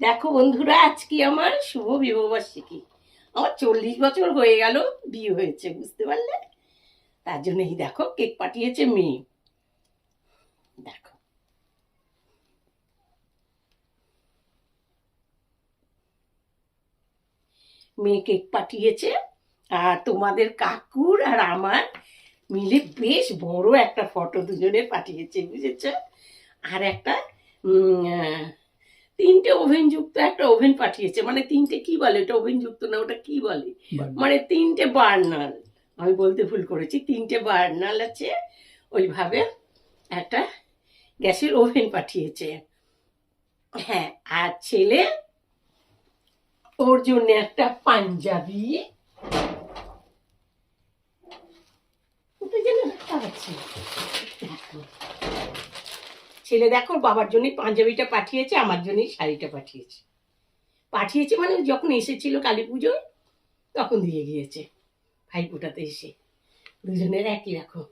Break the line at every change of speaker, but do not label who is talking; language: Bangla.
দেখো বন্ধুরা, আজকে আমার শুভ বিবাহবার্ষিকী। আমার চল্লিশ বছর হয়ে গেল, বিয়ে হয়েছে, বুঝতে পারলে? তার জন্য এই দেখো, কেক পাঠিয়েছে মেয়ে। দেখো। মেয়ে কেক পাঠিয়েছে, আর তোমাদের কাকুর আর আমার মিলে বেশ বড় একটা ফটো দুজনে পাঠিয়েছে, বুঝেছ? আর একটা তিনটে ওভেন যুক্ত একটা ওভেন পাঠিয়েছে। মানে তিনটে কি বলে? ওটা ওভেন যুক্ত না ওটা কি বলে? মানে তিনটে বার্নার আমি বলতে ভুল করেছি তিনটে বার্নার আছে। ওইভাবে একটা গ্যাসের ওভেন পাঠিয়েছে। হ্যাঁ আর ছেলে ওর জন্য একটা পাঞ্জাবি। যেন আছে। দেখো। ছেলে দেখো, বাবার জন্যই পাঞ্জাবিটা পাঠিয়েছে, আমার জন্যই শাড়িটা পাঠিয়েছে। পাঠিয়েছে মানে যখন এসেছিল কালী পুজোয়, তখন দিয়ে গিয়েছে, ভাইফোঁটাতে এসে। দুজনের একই রকম।